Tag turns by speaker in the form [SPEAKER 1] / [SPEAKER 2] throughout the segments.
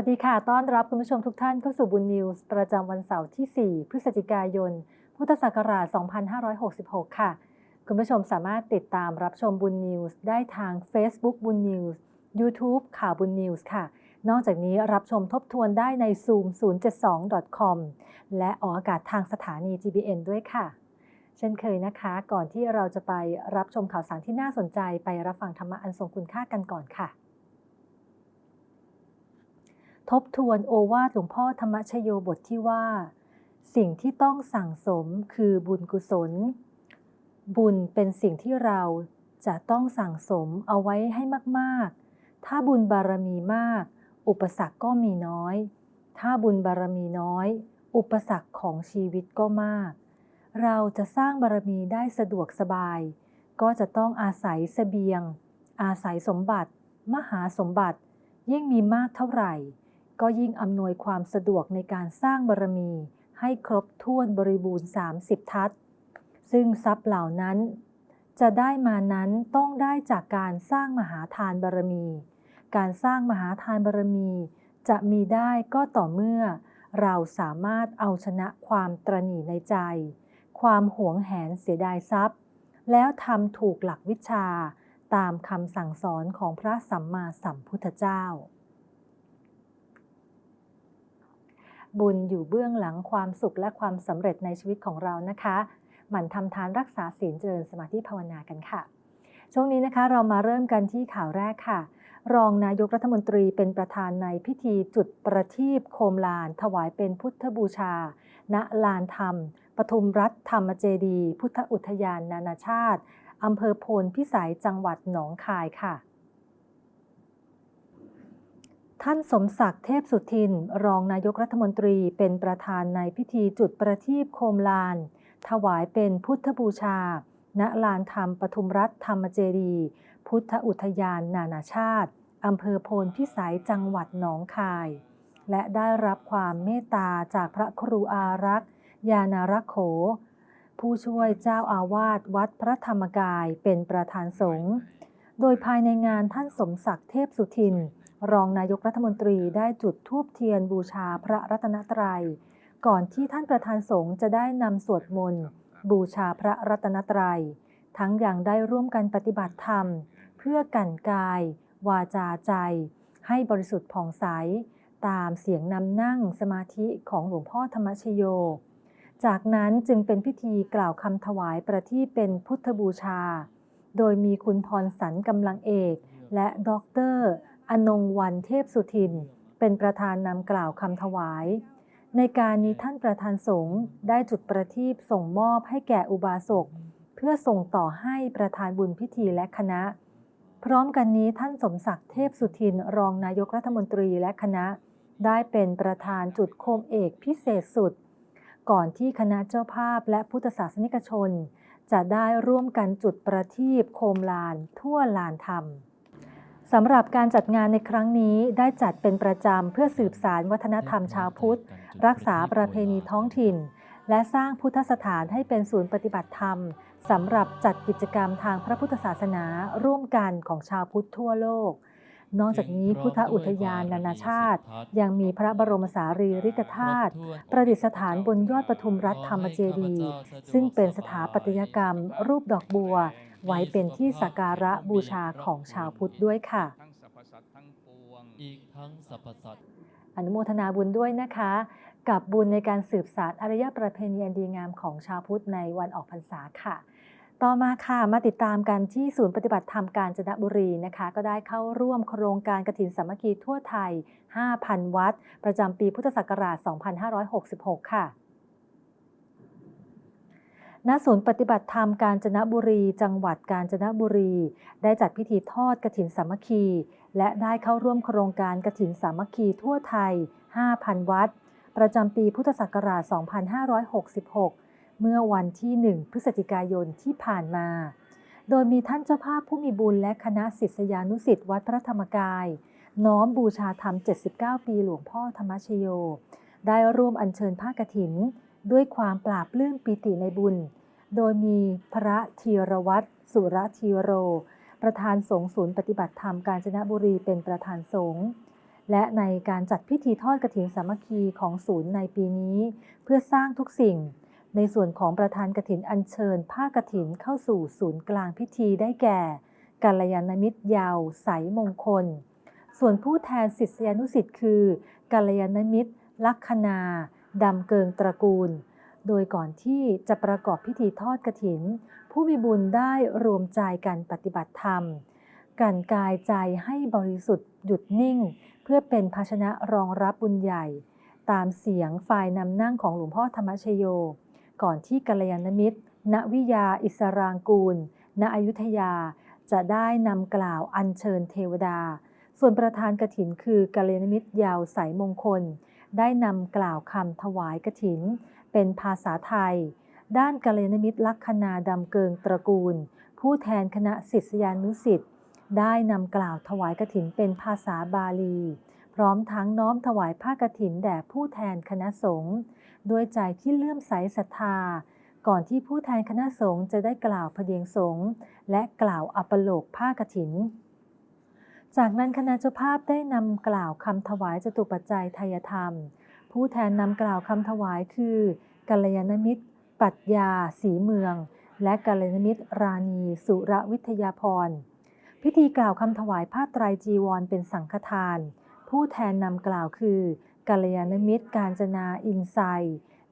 [SPEAKER 1] วัสดีค่ะ ต้อนรับคุณผู้ชมทุกท่านเข้าสู่บุญนิวส์ประจำวันเสาร์ที่ 4 พฤศจิกายน พุทธศักราช 2566 ค่ะ คุณผู้ชมสามารถติดตามรับชมบุญนิวส์ได้ทาง Facebook บุญนิวส์ YouTube ข่าวบุญนิวส์ค่ะ นอกจากนี้รับชมทบทวนได้ใน Zoom 072.com และออกอากาศทางสถานี GBN ด้วยค่ะ เช่นเคยนะคะ ก่อนที่เราจะไปรับชมข่าวสารที่น่าสนใจไปรับฟังธรรมะอันทรงคุณค่ากันก่อนค่ะ ทบทวนโอวาทหลวงพ่อธรรมชโยบทที่ว่า สิ่งที่ต้องสั่งสมคือบุญกุศล บุญเป็นสิ่งที่เราจะต้องสั่งสมเอาไว้ให้มากๆ ถ้าบุญบารมีมาก อุปสรรคก็มีน้อย ถ้าบุญบารมีน้อย อุปสรรคของชีวิตก็มาก เราจะสร้างบารมีได้สะดวกสบาย ก็จะต้องอาศัยเสบียง อาศัยสมบัติ มหาสมบัติ ยิ่งมีมากเท่าไหร่ ก็ยิ่งอำนวยความสะดวกในการสร้างบารมี ให้ครบถ้วนบริบูรณ์ 30 ทัศซึ่งทรัพย์เหล่านั้น จะได้มานั้นต้องได้จากการสร้างมหาทานบารมี การสร้างมหาทานบารมี จะมีได้ก็ต่อเมื่อ เราสามารถเอาชนะความตรณีในใจ ความหวงแหนเสียดายทรัพย์ แล้วทำถูกหลักวิชาตามคำสั่งสอนของพระสัมมาสัมพุทธเจ้า บุญอยู่เบื้องหลังความสุขและความสำเร็จในชีวิตของเรานะคะ หมั่นทำทานรักษาศีลเจริญสมาธิภาวนากันค่ะ ช่วงนี้นะคะเรามาเริ่มกันที่ข่าวแรกค่ะ รองนายกรัฐมนตรีเป็นประธานในพิธีจุดประทีปโคมลาน ถวายเป็นพุทธบูชา ณ ลานธรรม ปทุมรัฐธรรมเจดี พุทธอุทยานนานาชาติอำเภอโพนพิสัยจังหวัดหนองคายค่ะ ท่านสมศักดิ์เทพสุทิน รองนายกรัฐมนตรีเป็นประธานในพิธีจุดประทีปโคมลาน ถวายเป็นพุทธบูชา ณ ลานธรรมปทุมรัฐธรรมเจดี พุทธอุทยานนานาชาติ อำเภอโพนพิสัยจังหวัดหนองคาย และได้รับความเมตตาจากพระครูอารักษ์ยานารักโข ผู้ช่วยเจ้าอาวาสวัดพระธรรมกายเป็นประธานสงฆ์ โดยภายในงานท่านสมศักดิ์เทพสุทิน รองนายกรัฐมนตรีได้จุดธูปเทียนบูชาพระรัตนตรัย ก่อนที่ท่านประธานสงฆ์จะได้นำสวดมนต์ บูชาพระรัตนตรัย ทั้งอย่างได้ร่วมกันปฏิบัติธรรม เพื่อกันกาย วาจาใจ ให้บริสุทธิ์ผ่องใส ตามเสียงนำนั่งสมาธิของหลวงพ่อธรรมชโย จากนั้นจึงเป็นพิธีกล่าวคำถวายประที่เป็นพุทธบูชา โดยมีคุณพรสันกำลังเอกและด็อกเตอร์ อนงวันเทพสุทิน เป็นประธานนำกล่าวคำถวาย ในการนี้ท่านประธานสงฆ์ได้จุดประทีปส่งมอบให้แก่อุบาสกเพื่อส่งต่อให้ประธานบุญพิธีและคณะ พร้อมกันนี้ท่านสมศักดิ์เทพสุทินรองนายกรัฐมนตรีและคณะ ได้เป็นประธานจุดโคมเอกพิเศษสุด ก่อนที่คณะเจ้าภาพและพุทธศาสนิกชน จะได้ร่วมกันจุดประทีปโคมลานทั่วลานธรรม สำหรับการจัดงานในครั้งนี้ได้จัดเป็นประจำเพื่อสืบสารวัฒนธรรมชาวพุทธ รักษาประเพณีท้องถิ่น และสร้างพุทธสถานให้เป็นศูนย์ปฏิบัติธรรมสำหรับจัดกิจกรรมทางพระพุทธศาสนาร่วมกันของชาวพุทธทั่วโลก นอกจากนี้พุทธอุทยานนานาชาติ ยังมีพระบรมสารีริกธาตุประดิษฐานบนยอดปทุมรัฐธรรมเจดีย์ซึ่งเป็นสถาปัตยกรรม รูปดอกบัว ไว้เป็นที่สักการะบูชาของชาวพุทธด้วยค่ะ
[SPEAKER 2] ทั้งสรรพสัตว์ทั้งปวง
[SPEAKER 3] อีกทั้งสรรพสัตว์
[SPEAKER 1] อนุโมทนาบุญด้วยนะคะ กับบุญในการสืบสานอารยประเพณีอันดีงามของชาวพุทธในวันออกพรรษาค่ะ ต่อมาค่ะมาติดตามกันที่ศูนย์ปฏิบัติธรรมกาญจนบุรีนะคะ ก็ได้เข้าร่วมโครงการกฐินสามัคคีทั่วไทย 5,000 วัด ประจำปีพุทธศักราช 2566 ค่ะ ณศูนย์ปฏิบัติธรรมกาญจนบุรี จังหวัดกาญจนบุรี ได้จัดพิธีทอดกฐินสามัคคี และได้เข้าร่วมโครงการกฐินสามัคคีทั่วไทย 5,000 วัด ประจำปีพุทธศักราช 2566 เมื่อวันที่ 1 พฤศจิกายนที่ผ่านมา โดยมีท่านเจ้าภาพผู้มีบุญและคณะศิษยานุศิษย์วัดพระธรรมกาย น้อมบูชาธรรม 79 ปีหลวงพ่อธรรมชโย ได้ร่วมอัญเชิญผ้ากฐิน ด้วยความปราบลื้มปิติในบุญ โดยมีพระธีรวัตรสุรธีโร ประธานสงฆ์ศูนย์ปฏิบัติธรรมกาญจนบุรีเป็นประธานสงฆ์และในการจัดพิธีทอดกฐินสามัคคีของศูนย์ในปีนี้ เพื่อสร้างทุกสิ่ง ในส่วนของประธานกฐินอัญเชิญ ผ้ากฐินเข้าสู่ศูนย์กลางพิธีได้แก่กัลยาณมิตรยาวใสมงคล ส่วนผู้แทนศิษยานุสิ์คือกัลยาณมิตรลัคนา ดำเกิงตระกูล โดยก่อนที่จะประกอบพิธีทอดกฐิน ผู้มีบุญได้รวมใจกันปฏิบัติธรรม กันกายใจให้บริสุทธิ์หยุดนิ่ง เพื่อเป็นภาชนะรองรับบุญใหญ่ ตามเสียงฝ่ายนำนั่งของหลวงพ่อธรรมชโย ก่อนที่กัลยาณมิตร ณวิยาอิสรางกูล ณอยุธยาจะได้นำกล่าวอัญเชิญเทวดา ส่วนประธานกฐินคือกัลยาณมิตรยาวใสมงคล ได้นำกล่าวคำถวายกฐิน เป็นภาษาไทย ด้านกัลยาณมิตรลัคนาดำเกิงตระกูล ผู้แทนคณะศิษยานุสิษย์ได้นำกล่าวถวายกฐินเป็นภาษาบาลี พร้อมทั้งน้อมถวายผ้ากฐินแด่ผู้แทนคณะสงฆ์ด้วยใจที่เลื่อมใสศรัทธา ก่อนที่ผู้แทนคณะสงฆ์จะได้กล่าวพเดียงสงฆ์และกล่าวอัปโลกผ้ากฐิน จากนั้นคณะเจ้าภาพได้นำกล่าวคำถวายจตุปัจจัยทายธรรม ผู้แทนนำกล่าวคำถวายคือกัลยาณมิตรปรัชญาสีเมือง และกัลยาณมิตรราณีสุรวิทยาพรพิธีกล่าวคำถวายผ้าไตรจีวรเป็นสังฆทาน ผู้แทนนำกล่าวคือกัลยาณมิตรกาญจนาอินไซ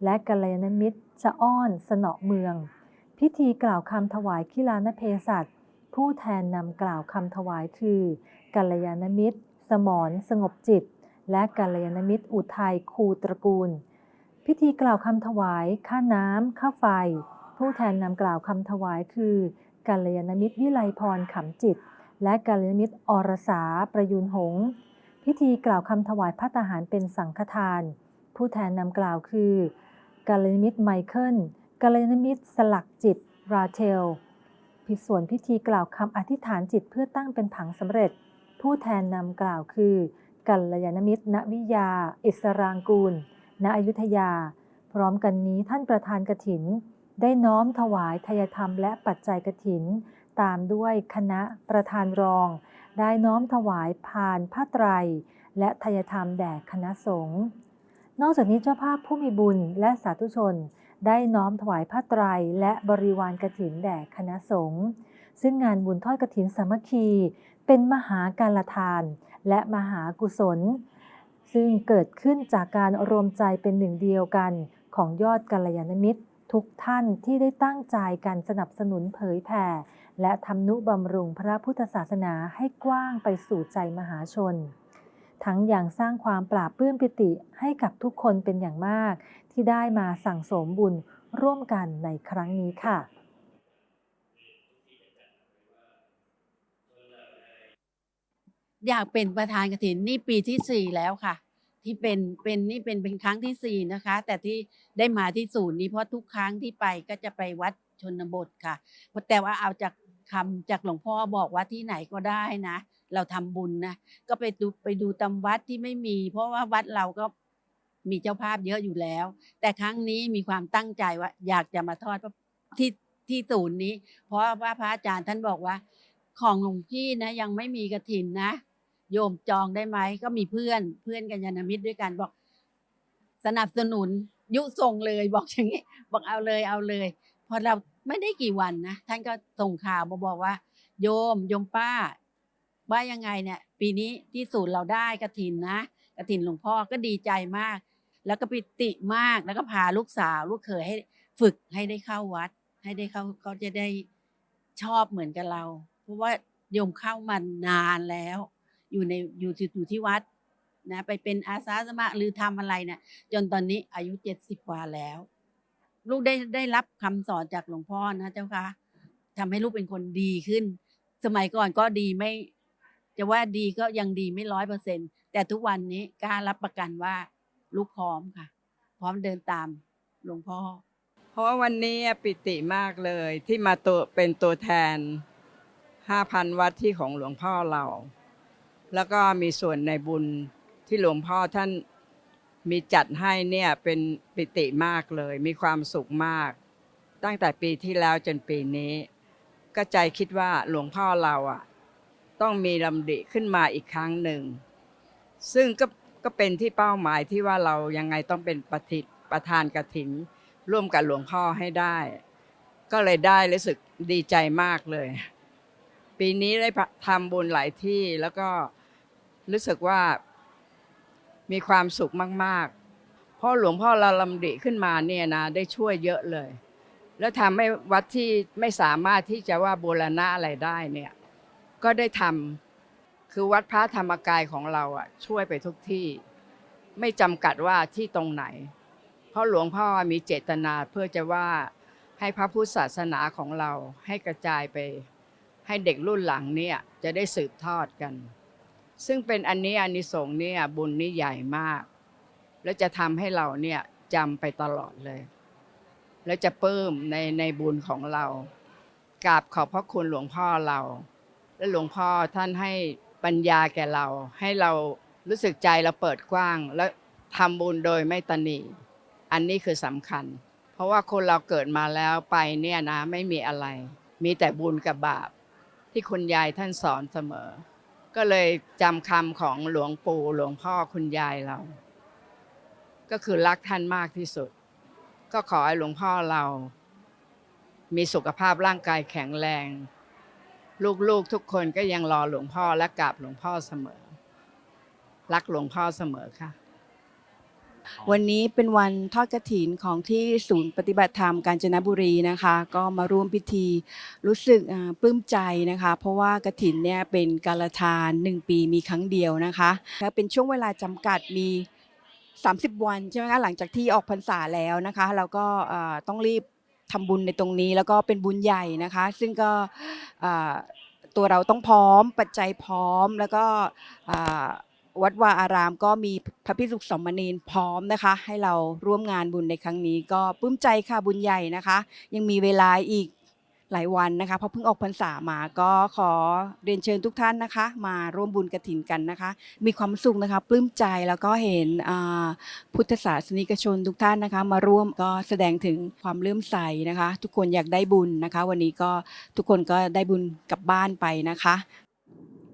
[SPEAKER 1] และกัลยาณมิตรชะอ้อนสนอเมือง พิธีกล่าวคำถวายคิลานเพศัต ผู้แทนนำกล่าวคำถวายคือกัลยาณมิตร สมรสงบจิต และกัลยาณมิตรอุทัยคูตระกูล พิธีกล่าวคำถวาย ค่าน้ำค่าไฟ ผู้แทนนำกล่าวคำถวายคือกัลยาณมิตรวิไลพรขำจิต และกัลยาณมิตรอรสาประยุนหง พิธีกล่าวคำถวายพระทหารเป็นสังฆทาน ผู้แทนนำกล่าวคือกัลยาณมิตรไมเคิลกัลยาณมิตรสลักจิต ราเทล พิส่วนพิธีกล่าวคำอธิษฐานจิตเพื่อตั้งเป็นผังสำเร็จ ผู้แทนนำกล่าวคือ กัลยาณมิตร ณวิยา อิสรางกูล ณอยุธยา พร้อมกันนี้ท่านประธานกฐิน ได้น้อมถวายทายธรรมและปัจจัยกฐิน ตามด้วยคณะประธานรอง ได้น้อมถวายพานผ้าไตร และทายธรรมแด่คณะสงฆ์นอกจากนี้เจ้าภาพผู้มีบุญและสาธุชน ได้น้อมถวายผ้าไตรและบริวารกฐินแด่คณะสงฆ์ซึ่งงานบุญทอดกฐินสามัคคี เป็นมหาการละทาน และมหากุศล ซึ่งเกิดขึ้นจากการรวมใจเป็นหนึ่งเดียวกันของยอดกัลยาณมิตร ทุกท่านที่ได้ตั้งใจกันสนับสนุนเผยแผ่ และทำนุบำรุงพระพุทธศาสนาให้กว้างไปสู่ใจมหาชน ทั้งอย่างสร้างความปราบปลื้มปิติให้กับทุกคนเป็นอย่างมาก ที่ได้มาสั่งสมบุญร่วมกันในครั้งนี้ค่ะ
[SPEAKER 3] อยากเป็นประธานกฐินนี่ปีที่สี่แล้วค่ะ ที่เป็นเป็นนี่เป็นเป็นครั้งที่สี่นะคะ แต่ที่ได้มาที่ศูนย์นี้เพราะทุกครั้งที่ไปก็จะไปวัดชนบทค่ะแต่ว่าเอาจากคำจากหลวงพ่อบอกว่าที่ไหนก็ได้นะ เราทำบุญนะก็ไปดูไปดูตามวัดที่ไม่มี เพราะว่าวัดเราก็มีเจ้าภาพเยอะอยู่แล้ว แต่ครั้งนี้มีความตั้งใจว่า อยากจะมาทอดที่ที่ศูนย์นี้ เพราะว่าพระอาจารย์ท่านบอกว่า ของหลวงพี่นะ ยังไม่มีกระถินนะ โยมจองได้ไหมก็มีเพื่อนเพื่อนกันยานามิตรด้วยกันบอก สนับสนุนยุส่งเลยบอกอย่างนี้ บอกเอาเลยเอาเลย พอเราไม่ได้กี่วันนะท่านก็ส่งข่าวมาบอกว่า โยมโยมป้า ว่ายังไงเนี่ยปีนี้ที่ศูนย์เราได้กระถินนะกระถินหลวงพ่อก็ดีใจมาก แล้วก็ปิติมากแล้วก็พาลูกสาวลูกเขยให้ฝึกให้ได้เข้าวัด ให้ได้เข้าเขาจะได้ชอบเหมือนกับเรา เพราะว่าโยมเข้ามานานแล้ว อยู่ในอยู่ที่อยู่ที่วัดนะไปเป็นอาสาสมัครหรือทำอะไรเนี่ยจนตอนนี้อายุเจ็ดสิบกว่าแล้ว ลูกได้ได้รับคำสอนจากหลวงพ่อนะเจ้าคะทำให้ลูกเป็นคนดีขึ้น สมัยก่อนก็ดีไม่ จะว่าดีก็ยังดีไม่ร้อยเปอร์เซ็นแต่ทุกวันนี้กล้ารับประกันว่าลูกพร้อมค่ะ พร้อมเดินตามหลวงพ่อ
[SPEAKER 4] เพราะว่าวันนี้ปิติมากเลยที่มาตัวเป็นตัวแทน 5,000 วัดที่ของหลวงพ่อเรา แล้วก็มีส่วนในบุญที่หลวงพ่อท่านมีจัดให้เนี่ยเป็นปิติมากเลย มีความสุขมาก ตั้งแต่ปีที่แล้วจนปีนี้ ก็ใจคิดว่าหลวงพ่อเราอะ ต้องมีลำดิขึ้นมาอีกครั้งหนึ่ง ซึ่งก็ก็เป็นที่เป้าหมายที่ว่าเรายังไงต้องเป็นประธิประธานกฐิน ร่วมกับหลวงพ่อให้ได้ ก็เลยได้รู้สึกดีใจมากเลย ปีนี้ได้ทำบุญหลายที่แล้วก็รู้สึกว่ามีความสุขมาก ๆ เพราะหลวงพ่อเราลำดิขึ้นมาเนี่ยนะได้ช่วยเยอะเลย แล้วทำให้วัดที่ไม่สามารถที่จะว่าบูรณะอะไรได้เนี่ย ก็ได้ทำคือวัดพระธรรมกายของเราอะช่วยไปทุกที่ ไม่จำกัดว่าที่ตรงไหน เพราะหลวงพ่อมีเจตนาเพื่อจะว่าให้พระพุทธศาสนาของเราให้กระจายไป ให้เด็กรุ่นหลังเนี่ยจะได้สืบทอดกัน ซึ่งเป็นอันนี้อานิสงส์เนี่ยบุญนี่ใหญ่มาก แล้วจะทำให้เราเนี่ยจำไปตลอดเลย แล้วจะปลื้มในในบุญของเรากราบขอบพระคุณหลวงพ่อเรา และหลวงพ่อท่านให้ปัญญาแก่เรา ให้เรารู้สึกใจเราเปิดกว้าง และทำบุญโดยไม่ตนีอันนี้คือสำคัญ เพราะว่าคนเราเกิดมาแล้วไปเนี่ยนะไม่มีอะไร มีแต่บุญกับบาป ที่คุณยายท่านสอนเสมอ ก็เลยจำคำของหลวงปู่หลวงพ่อคุณยายเรา ก็คือรักท่านมากที่สุด ก็ขอให้หลวงพ่อเรา มีสุขภาพร่างกายแข็งแรง ลูกๆทุกคนก็ยังรอหลวงพ่อและกราบหลวงพ่อเสมอ รักหลวงพ่อเสมอค่ะ
[SPEAKER 5] วันนี้เป็นวันทอดกระถินของที่ศูนย์ปฏิบัติธรรมกาญจนบุรีนะคะ ก็มาร่วมพิธีรู้สึกอ่าปลื้มใจนะคะ เพราะว่ากระถินเนี่ยเป็นการลทานหนึ่งปีมีครั้งเดียวนะคะและเป็นช่วงเวลาจำกัดมี 30 วันใช่ไหมคะหลังจากที่ออกพรรษาแล้วนะคะแล้วก็อ่าต้องรีบ ทำบุญในตรงนี้แล้วก็เป็นบุญใหญ่นะคะ ซึ่งก็ตัวเราต้องพร้อมปัจจัยพร้อมแล้วก็วัดวาอารามก็มีพระพิสุขสมณีนพร้อมนะคะ ให้เราร่วมงานบุญในครั้งนี้ก็ปลื้มใจค่ะบุญใหญ่นะคะ ยังมีเวลาอีก หลายวันนะคะเพราะเพิ่งออกพรรษามาก็ขอเรียนเชิญทุกท่านนะคะ มาร่วมบุญกระถินกันนะคะ มีความสุขนะคะปลื้มใจแล้วก็เห็นพุทธศาสนิกชนทุกท่านนะคะ มาร่วมก็แสดงถึงความเลื่อมใสนะคะ ทุกคนอยากได้บุญนะคะ วันนี้ก็ทุกคนก็ได้บุญกลับบ้านไปนะคะ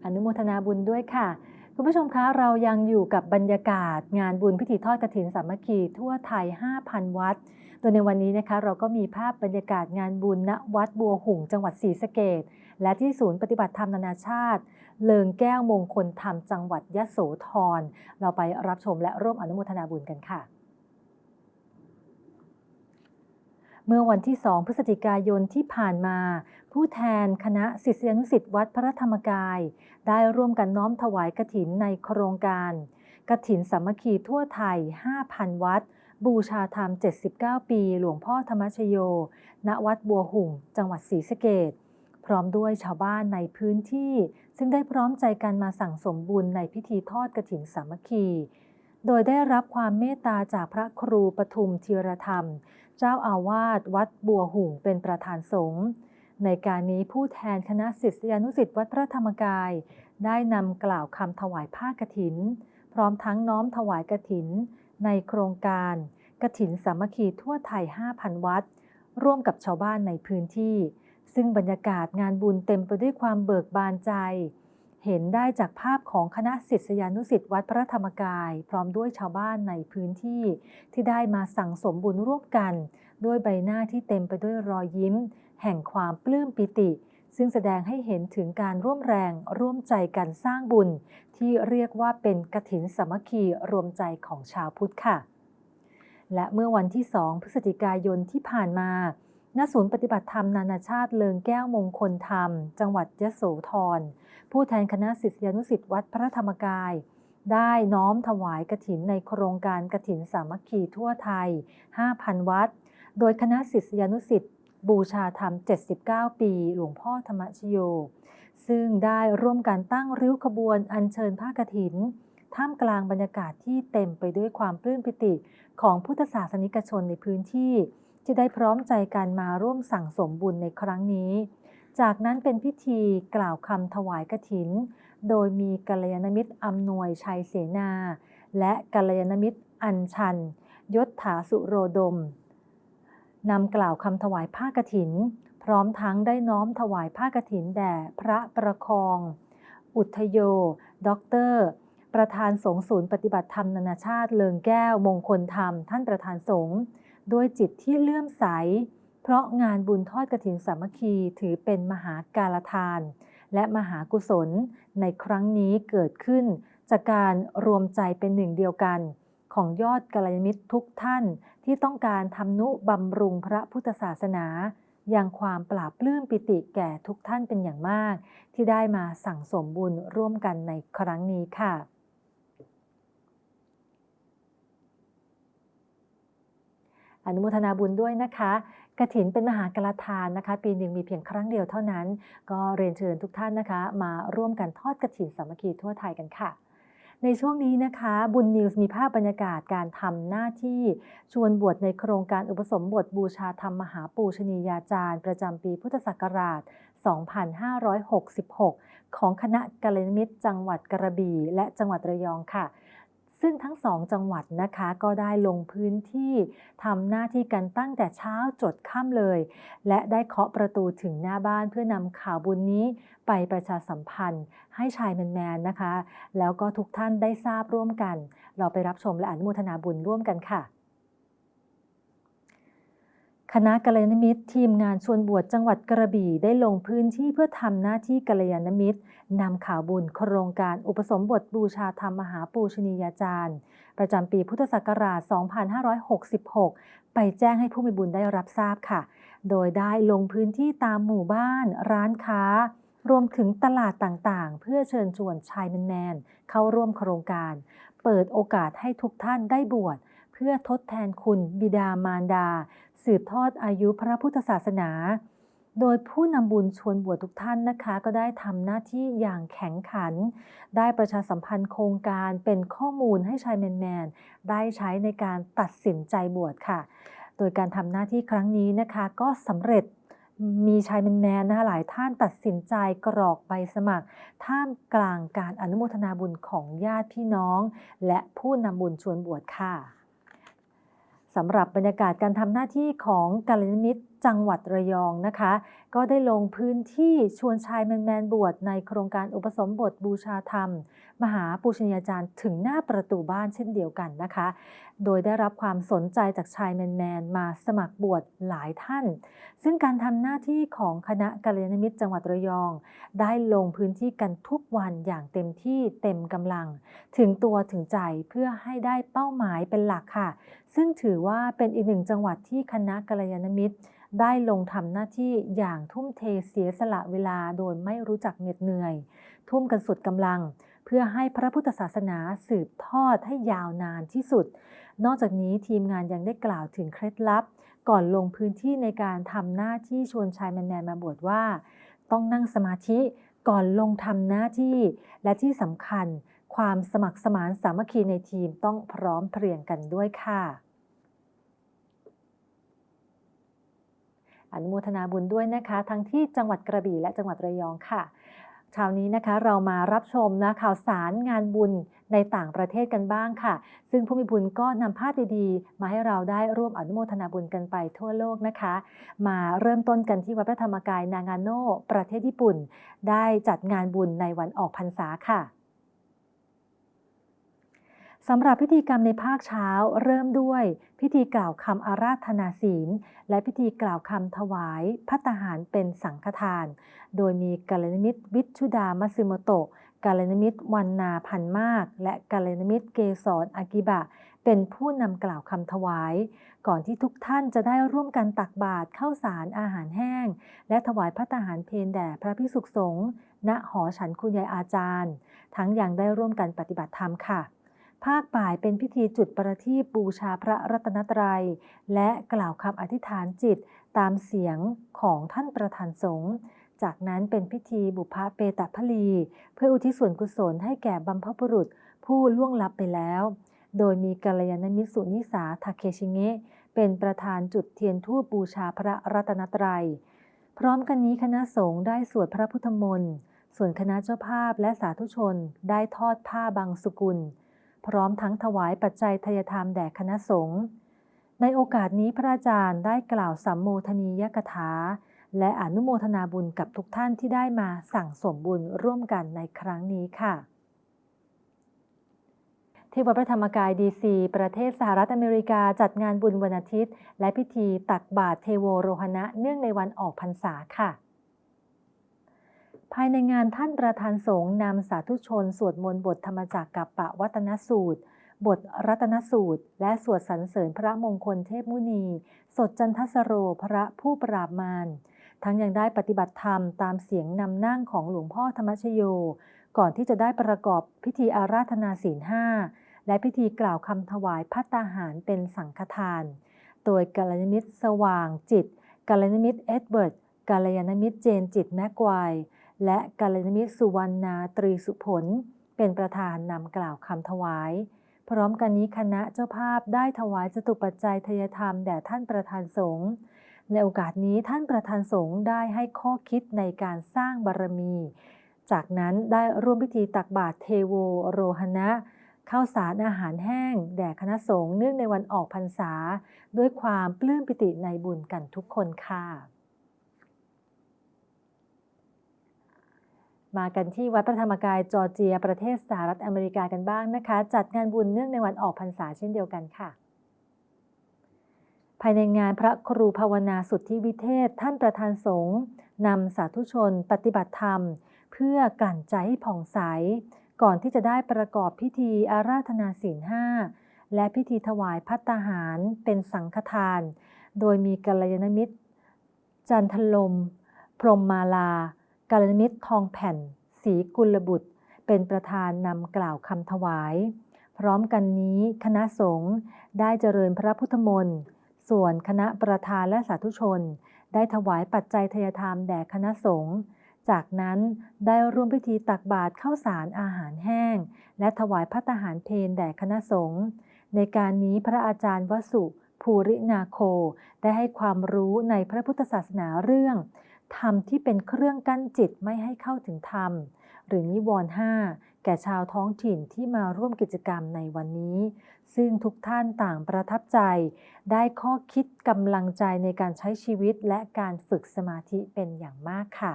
[SPEAKER 1] อนุโมทนาบุญด้วยค่ะคุณผู้ชมคะเรายังอยู่กับบรรยากาศงานบุญพิธีทอดกฐินสามัคคีทั่วไทย 5,000 วัด โดยในวันนี้นะคะเราก็มีภาพบรรยากาศงานบุญณวัดบัวหุ่งจังหวัดศรีสะเกดและที่ศูนย์ปฏิบัติธรรมนานาชาติ เลิงแก้วมงคลธรรมจังหวัดยะโสธร เราไปรับชมและร่วมอนุโมทนาบุญกันค่ะเมื่อวันที่ 2 พฤศจิกายนที่ผ่านมา ผู้แทนคณะศิษยานุศิษย์วัดพระธรรมกาย ได้ร่วมกันน้อมถวายกฐินในโครงการกฐินสามัคคีทั่วไทย 5,000 วัด บูชาธรรม 79 ปี หลวงพ่อธรรมชโย ณ วัดบัวหุ่งจังหวัดศรีสะเกดพร้อมด้วยชาวบ้านในพื้นที่ ซึ่งได้พร้อมใจกันมาสั่งสมบุญในพิธีทอดกฐินสามัคคี โดยได้รับความเมตตาจากพระครูปทุมธีรธรรม เจ้าอาวาสวัดบัวหุ่งเป็นประธานสงฆ์ในการนี้ผู้แทนคณะศิษยานุศิษย์วัดพระธรรมกาย ได้นำกล่าวคำถวายผ้ากฐิน พร้อมทั้งน้อมถวายกฐิน ในโครงการกฐินสามัคคีทั่วไทย 5,000 วัด ร่วมกับชาวบ้านในพื้นที่ ซึ่งบรรยากาศงานบุญเต็มไปด้วยความเบิกบานใจ เห็นได้จากภาพของคณะศิษยานุศิษย์วัดพระธรรมกาย พร้อมด้วยชาวบ้านในพื้นที่ ที่ได้มาสั่งสมบุญร่วมกัน ด้วยใบหน้าที่เต็มไปด้วยรอยยิ้ม แห่งความปลื้มปิติ ซึ่งแสดงให้เห็นถึงการร่วมแรงร่วมใจกันสร้างบุญ ที่เรียกว่าเป็นกฐินสามัคคีรวมใจของชาวพุทธค่ะ และเมื่อวันที่ 2 พฤศจิกายนที่ผ่านมาณศูนย์ปฏิบัติธรรมนานาชาติเลิงแก้วมงคลธรรม จังหวัดยโสธร ผู้แทนคณะศิษยานุศิษย์วัดพระธรรมกาย ได้น้อมถวายกฐินในโครงการกฐินสามัคคีทั่วไทย 5,000 วัด โดยคณะศิษยานุศิษย์ บูชาธรรม 79 ปี หลวงพ่อธรรมชโย ซึ่งได้ร่วมกันตั้งริ้วขบวนอัญเชิญผ้ากฐิน ท่ามกลางบรรยากาศที่เต็มไปด้วยความปลื้มปิติของพุทธศาสนิกชนในพื้นที่ ที่ได้พร้อมใจกันมาร่วมสั่งสมบุญในครั้งนี้ จากนั้นเป็นพิธีกล่าวคำถวายกฐิน โดยมีกัลยาณมิตรอำนวยชัยเสนา และกัลยาณมิตรอัญชัน ยศถาสุโรดม นำกล่าวคำถวายผ้ากฐิน พร้อมทั้งได้น้อมถวายผ้ากฐินแด่พระประคอง อุทโยด็อกเตอร์ประธานสงฆ์ศูนย์ปฏิบัติธรรมนานาชาติเลิงแก้วมงคลธรรม ท่านประธานสงฆ์ด้วยจิตที่เลื่อมใส เพราะงานบุญทอดกฐินสามัคคีถือเป็นมหาการทาน และมหากุศลในครั้งนี้เกิดขึ้น จากการรวมใจเป็นหนึ่งเดียวกัน ของยอดกัลยาณมิตรทุกท่านที่ต้องการทำนุบำรุงพระพุทธศาสนาอยังความปราบปลื้มปิติแก่ทุกท่านเป็นอย่างมาก ที่ได้มาสั่งสมบุญร่วมกันในครั้งนี้ค่ะอนุโมทนาบุญด้วยนะคะกระถินเป็นมหากรทานนะคะ ปีหนึ่งมีเพียงครั้งเดียวเท่านั้น ก็เรียนเชิญทุกท่านนะคะ มาร่วมกันทอดกระถินสามัคคีทั่วไทยกันค่ะ ในช่วงนี้นะคะบุญนิวส์มีภาพบรรยากาศการทำหน้าที่ชวนบวชในโครงการอุปสมบทบูชาธรรมมหาปูชนียาจารย์ ประจำปีพุทธศักราช 2566 ของคณะกัลยาณมิตรจังหวัดกระบี่และจังหวัดระยองค่ะ ซึ่งทั้งสองจังหวัดนะคะก็ได้ลงพื้นที่ทำหน้าที่กันตั้งแต่เช้าจดค่ำเลย และได้เคาะประตูถึงหน้าบ้านเพื่อนำข่าวบุญนี้ไปประชาสัมพันธ์ ให้ชายแมนๆนะคะ แล้วก็ทุกท่านได้ทราบร่วมกัน เราไปรับชมและอนุโมทนาบุญร่วมกันค่ะ คณะกัลยาณมิตร ทีมงานชวนบวชจังหวัดกระบี่ได้ลงพื้นที่เพื่อทำหน้าที่กัลยาณมิตรนำข่าวบุญโครงการอุปสมบทบูชาธรรมมหาปูชนียาจารย์ ประจำปีพุทธศักราช 2566 ไปแจ้งให้ผู้มีบุญได้รับทราบค่ะ โดยได้ลงพื้นที่ตามหมู่บ้าน ร้านค้า รวมถึงตลาดต่างๆ เพื่อเชิญชวนชายแมนๆเข้าร่วมโครงการ เปิดโอกาสให้ทุกท่านได้บวช พื่อทดแทนคุณบิดามารดา สืบทอดอายุพระพุทธศาสนา โดยผู้นำบุญชวนบวชทุกท่านนะคะ ก็ได้ทำหน้าที่อย่างแข็งขัน ได้ประชาสัมพันธ์โครงการเป็นข้อมูลให้ชายแมนๆได้ใช้ในการตัดสินใจบวชค่ะ โดยการทำหน้าที่ครั้งนี้นะคะก็สำเร็จมีชายแมนๆนะคะหลายท่านตัดสินใจกรอกใบสมัคร ท่ามกลางการอนุโมทนาบุญของญาติพี่น้อง และผู้นำบุญชวนบวชค่ะ สำหรับบรรยากาศการทำหน้าที่ของกัลยาณมิตร จังหวัดระยองนะคะ ก็ได้ลงพื้นที่ชวนชายแมนๆบวชในโครงการอุปสมบทบูชาธรรม มหาปูชนียาจารย์ถึงหน้าประตูบ้านเช่นเดียวกันนะคะ โดยได้รับความสนใจจากชายแมนๆมาสมัครบวชหลายท่าน ซึ่งการทำหน้าที่ของคณะกัลยาณมิตรจังหวัดระยอง ได้ลงพื้นที่กันทุกวันอย่างเต็มที่เต็มกำลัง ถึงตัวถึงใจเพื่อให้ได้เป้าหมายเป็นหลักค่ะ ซึ่งถือว่าเป็นอีกหนึ่งจังหวัดที่คณะกัลยาณมิตร ได้ลงทำหน้าที่อย่างทุ่มเทเสียสละเวลาโดยไม่รู้จักเหน็ดเหนื่อย ทุ่มกันสุดกำลัง เพื่อให้พระพุทธศาสนาสืบทอดให้ยาวนานที่สุด นอกจากนี้ทีมงานยังได้กล่าวถึงเคล็ดลับ ก่อนลงพื้นที่ในการทำหน้าที่ชวนชายแมนๆมาบวชว่า ต้องนั่งสมาธิก่อนลงทำหน้าที่ และที่สำคัญ ความสมัครสมานสามัคคีในทีมต้องพร้อมเพรียงกันด้วยค่ะ อนุโมทนาบุญด้วยนะคะ ทั้งที่จังหวัดกระบี่และจังหวัดระยองค่ะเช้านี้นะคะเรามารับชมนะข่าวสารงานบุญในต่างประเทศกันบ้างค่ะ ซึ่งผู้มีบุญก็นำภาพดีๆ มาให้เราได้ร่วมอนุโมทนาบุญกันไปทั่วโลกนะคะ มาเริ่มต้นกันที่วัดพระธรรมกายนางาโนประเทศญี่ปุ่น ได้จัดงานบุญในวันออกพรรษาค่ะ สำหรับพิธีกรรมในภาคเช้าเริ่มด้วย พิธีกล่าวคำอาราธนาศีล และพิธีกล่าวคำถวายพัตตาหารเป็นสังฆทาน โดยมีกัลยาณมิตรวิชุดามัตสึโมโตะกัลยาณมิตรวันนาพันมาก และกัลยาณมิตรเกสรอากิบะ เป็นผู้นำกล่าวคำถวาย ก่อนที่ทุกท่านจะได้ร่วมกันตักบาตรข้าวสารอาหารแห้ง และถวายพัตตาหารเพลแด่พระภิกษุสงฆ์ณหอฉันคุณยายอาจารย์ ทั้งยังได้ร่วมกันปฏิบัติธรรมค่ะ ภาคบ่ายเป็นพิธีจุดประทีปบูชาพระรัตนตรัย และกล่าวคำอธิษฐานจิตตามเสียงของท่านประธานสงฆ์จากนั้นเป็นพิธีบุพเปตพลี เพื่ออุทิศส่วนกุศลให้แก่บัมพบุรุษผู้ล่วงลับไปแล้ว โดยมีกัลยาณมิตรสุนิสาทาเคชิเงะเป็นประธานจุดเทียนทูปบูชาพระรัตนตรัย พร้อมกันนี้คณะสงฆ์ได้สวดพระพุทธมนต์ ส่วนคณะเจ้าภาพและสาธุชนได้ทอดผ้าบางสุกุล พร้อมทั้งถวายปัจจัยทายธรรมแด่คณะสงฆ์ในโอกาสนี้พระอาจารย์ได้กล่าวสัมโมทนียกถา และอนุโมทนาบุญกับทุกท่านที่ได้มาสั่งสมบุญร่วมกันในครั้งนี้ค่ะ ที่วัดพระธรรมกายดีซีประเทศสหรัฐอเมริกาจัดงานบุญวันอาทิตย์ และพิธีตักบาตรเทโวโรหณะเนื่องในวันออกพรรษาค่ะ ภายในงานท่านประธานสงฆ์นำสาธุชน สวดมนต์บทธรรมจักกับปะวัตนสูตร บทรัตนสูตร และสวดสรรเสริญพระมงคลเทพมุนี สดจันทสโรพระผู้ปราบมารทั้งยังได้ปฏิบัติธรรมตามเสียงนำนั่งของหลวงพ่อธรรมชโย ก่อนที่จะได้ประกอบพิธีอาราธนาศีลห้าและพิธีกล่าวคำถวายพัตตาหารเป็นสังฆทาน โดยกัลยาณมิตรสว่างจิตกัลยาณมิตรเอ็ดเบิร์ดกัลยาณมิตรเจนจิตแม็กไกว และกัลยาณมิตรสุวรรณาตรีสุผล เป็นประธานนำกล่าวคำถวาย พร้อมกันนี้คณะเจ้าภาพได้ถวายจตุปัจจัยทยธรรมแด่ท่านประธานสงฆ์ในโอกาสนี้ท่านประธานสงฆ์ได้ให้ข้อคิดในการสร้างบารมี จากนั้นได้ร่วมพิธีตักบาตรเทโวโรหณะข้าวสารอาหารแห้ง แด่คณะสงฆ์เนื่องในวันออกพรรษา ด้วยความปลื้มปิติในบุญกันทุกคนค่ะ มากันที่วัดพระธรรมกายจอร์เจีย ประเทศสหรัฐอเมริกากันบ้างนะคะ จัดงานบุญเนื่องในวันออกพรรษาเช่นเดียวกันค่ะ ภายในงานพระครูภาวนาสุทธิวิเทศ ท่านประธานสงฆ์นำสาธุชน ปฏิบัติธรรม เพื่อกลั่นใจให้ผ่องใส ก่อนที่จะได้ประกอบพิธีอาราธนาศีลห้าและพิธีถวายพัตตาหารเป็นสังฆทาน โดยมีกัลยาณมิตร จันทลม พรหมมาลา กัลยาณมิตรทองแผ่นศรีกุลบุตร เป็นประธานนำกล่าวคำถวาย พร้อมกันนี้คณะสงฆ์ได้เจริญพระพุทธมนต์ส่วนคณะประธานและสาธุชน ได้ถวายปัจจัยทยธรรมแด่คณะสงฆ์จากนั้นได้ร่วมพิธีตักบาตรข้าวสารอาหารแห้ง และถวายพัตหารเพลแด่คณะสงฆ์ในการนี้พระอาจารย์วสุภูรินาโค ได้ให้ความรู้ในพระพุทธศาสนาเรื่อง ธรรมที่เป็นเครื่องกั้นจิตไม่ให้เข้าถึงธรรม หรือนิวรณ์ห้าแก่ชาวท้องถิ่นที่มาร่วมกิจกรรมในวันนี้ ซึ่งทุกท่านต่างประทับใจ ได้ข้อคิดกำลังใจในการใช้ชีวิตและการฝึกสมาธิเป็นอย่างมากค่ะ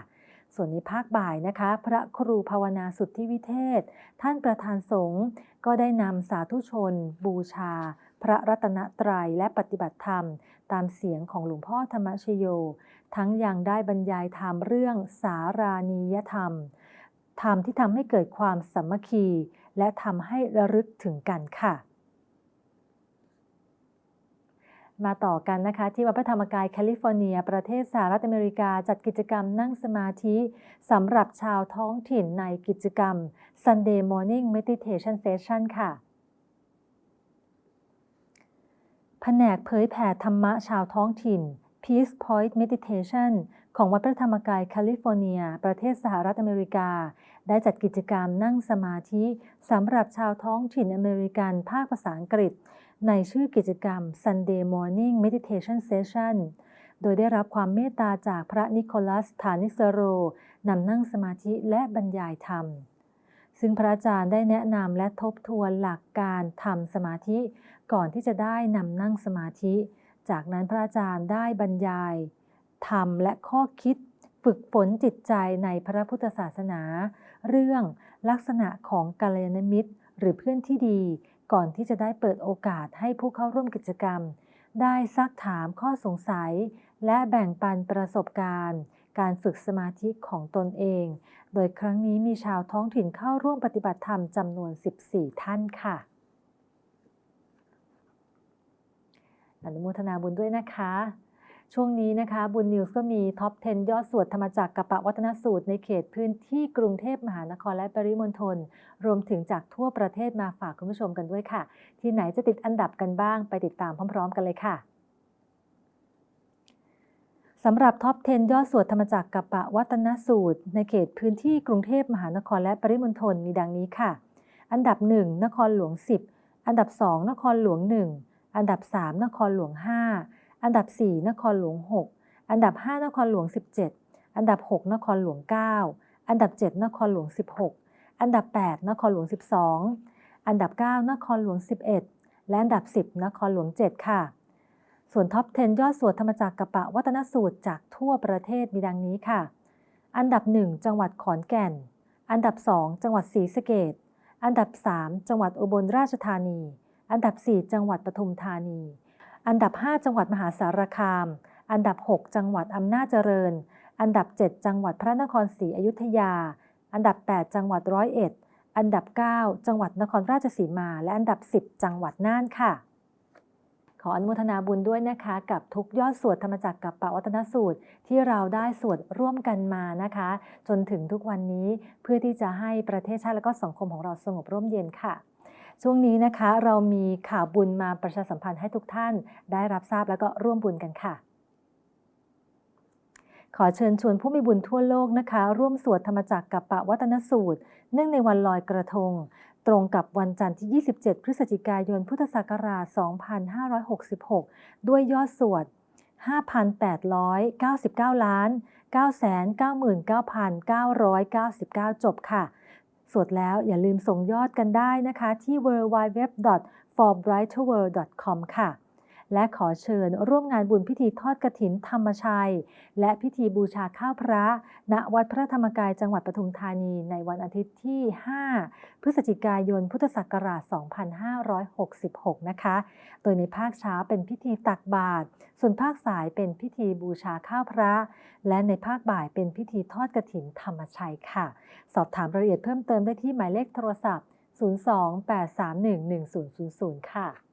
[SPEAKER 1] ส่วนในภาคบ่ายนะคะ พระครูภาวนาสุทธิวิเทศ ท่านประธานสงฆ์ก็ได้นำสาธุชน บูชา พระรัตนตรัยและปฏิบัติธรรม ตามเสียงของหลวงพ่อธรรมชโย ทั้งยังได้บรรยายธรรมเรื่องสารานียธรรม ธรรมที่ทำให้เกิดความสามัคคี และทำให้ระลึกถึงกันค่ะ มาต่อกันนะคะ ที่วัดพระธรรมกายแคลิฟอร์เนีย ประเทศสหรัฐอเมริกาจัดกิจกรรมนั่งสมาธิสำหรับชาวท้องถิ่นในกิจกรรม Sunday Morning Meditation Session ค่ะ แผ นกเผยแผ่ธรรมะชาวท้องถิ่น Peace Point Meditation ของวัดพระธรรมกายแคลิฟอร์เนีย ประเทศสหรัฐอเมริกา ได้จัดกิจกรรมนั่งสมาธิสำหรับชาวท้องถิ่นอเมริกันภาคภาษาอังกฤษ ในชื่อกิจกรรม Sunday Morning Meditation Session โดยได้รับความเมตตาจากพระนิโคลัส ฐานิสโรนำนั่งสมาธิและบรรยายธรรม ซึ่งพระอาจารย์ได้แนะนำและทบทวนหลักการทำสมาธิ ก่อนที่จะได้นำนั่งสมาธิ จากนั้นพระอาจารย์ได้บรรยายธรรมและข้อคิด ฝึกฝนจิตใจในพระพุทธศาสนา เรื่องลักษณะของกัลยาณมิตร หรือเพื่อนที่ดี ก่อนที่จะได้เปิดโอกาสให้ผู้เข้าร่วมกิจกรรม ได้ซักถามข้อสงสัย และแบ่งปันประสบการณ์ การฝึกสมาธิของตนเอง โดยครั้งนี้มีชาวท้องถิ่นเข้าร่วมปฏิบัติธรรมจำนวน 14 ท่านค่ะ อนุโมทนาบุญด้วยนะคะ ช่วงนี้นะคะ บุญนิวส์ก็มีท็อป 10 ยอดสวดธรรมจักรกับปะวัฒนสูตรในเขตพื้นที่กรุงเทพมหานครและปริมณฑลรวมถึงจากทั่วประเทศมาฝากคุณผู้ชมกันด้วยค่ะ ที่ไหนจะติดอันดับกันบ้างไปติดตามพร้อม ๆ กันเลยค่ะ สำหรับท็อป 10 ยอดสวดธรรมจักรกับปะวัตนสูตร ในเขตพื้นที่กรุงเทพมหานครและปริมณฑลมีดังนี้ค่ะ อันดับ 1 นครหลวง 10 อันดับ 2 นครหลวง 1 อันดับ 3 นครหลวง 5 อันดับ 4 นครหลวง 6 อันดับ 5 นครหลวง 17 อันดับ 6 นครหลวง 9 อันดับ 7 นครหลวง 16 อันดับ 8 นครหลวง 12 อันดับ 9 นครหลวง 11 และอันดับ 10 นครหลวง 7 ค่ะ ส่วนท็อป 10 ยอดสวดธรรมจักรกับปะวัตนสูตรจากทั่วประเทศมีดังนี้ค่ะ อันดับ 1 จังหวัดขอนแก่น อันดับ 2 จังหวัดศรีสะเกดอันดับ 3 จังหวัดอุบลราชธานี อันดับ 4 จังหวัดปทุมธานี อันดับ 5 จังหวัดมหาสารคาม อันดับ 6 จังหวัดอำนาจเจริญ อันดับ 7 จังหวัดพระนครศรีอยุธยา อันดับ 8 จังหวัดร้อยเอ็ด อันดับ 9 จังหวัดนครราชสีมา และอันดับ 10 จังหวัดน่านค่ะ ขออนุโมทนาบุญด้วยนะคะ กับทุกยอดสวดธรรมจักรกับปวัตนสูตร ที่เราได้สวดร่วมกันมานะคะ จนถึงทุกวันนี้เพื่อที่จะให้ประเทศชาติและก็สังคมของเราสงบร่มเย็นค่ะ ช่วงนี้นะคะเรามีข่าวบุญมาประชาสัมพันธ์ให้ทุกท่าน ได้รับทราบแล้วก็ร่วมบุญกันค่ะขอเชิญชวนผู้มีบุญทั่วโลกนะคะ ร่วมสวดธรรมจักรกับปวัตนสูตร เนื่องในวันลอยกระทง ตรงกับวันจันทร์ที่ 27 พฤศจิกายน พุทธศักราช 2566 ด้วยยอดสวด 5,899 ล้าน 999,999 จบค่ะ สวดแล้วอย่าลืมส่งยอดกันได้นะคะที่ www.forbrighterworld.com ค่ะ และขอเชิญร่วมงานบุญพิธีทอดกฐินธรรมชัย และพิธีบูชาข้าวพระ ณวัดพระธรรมกายจังหวัดปทุมธานีในวันอาทิตย์ที่ 5 พฤศจิกายนพุทธศักราช 2566 นะคะ โดยในภาคเช้าเป็นพิธีตักบาตรส่วนภาคสายเป็นพิธีบูชาข้าวพระ และในภาคบ่ายเป็นพิธีทอดกฐินธรรมชัยค่ะ สอบถามรายละเอียดเพิ่มเติมได้ที่หมายเลขโทรศัพท์ 028311000 ค่ะ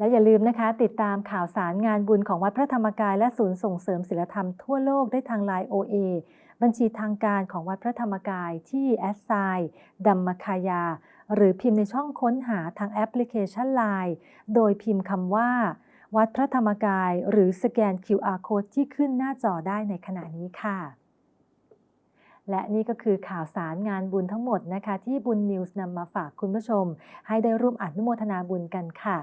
[SPEAKER 1] และอย่าลืมนะคะ ติดตามข่าวสารงานบุญของวัดพระธรรมกายและศูนย์ส่งเสริมศิลธรรมทั่วโลกได้ทางไลน์ OA บัญชีทางการของวัดพระธรรมกายที่แอสไซดัมมคายา หรือพิมพ์ในช่องค้นหาทางแอปพลิเคชัน Line โดยพิมพ์คำว่า วัดพระธรรมกาย หรือสแกน QR Code ที่ขึ้นหน้าจอได้ในขณะนี้ค่ะ และนี่ก็คือข่าวสารงานบุญทั้งหมดนะคะ ที่บุญนิวส์นำมาฝากคุณผู้ชม ให้ได้ร่วมอนุโมทนาบุญกันค่ะ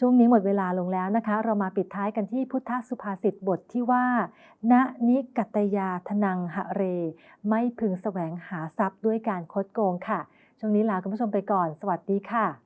[SPEAKER 1] ช่วงนี้หมดเวลาลงแล้วนะคะ เรามาปิดท้ายกันที่พุทธสุภาษิตบทที่ว่า ณนิกัตยาทนังหะเร ไม่พึงแสวงหาทรัพย์ด้วยการคดโกงค่ะ ช่วงนี้ลาคุณผู้ชมไปก่อน สวัสดีค่ะ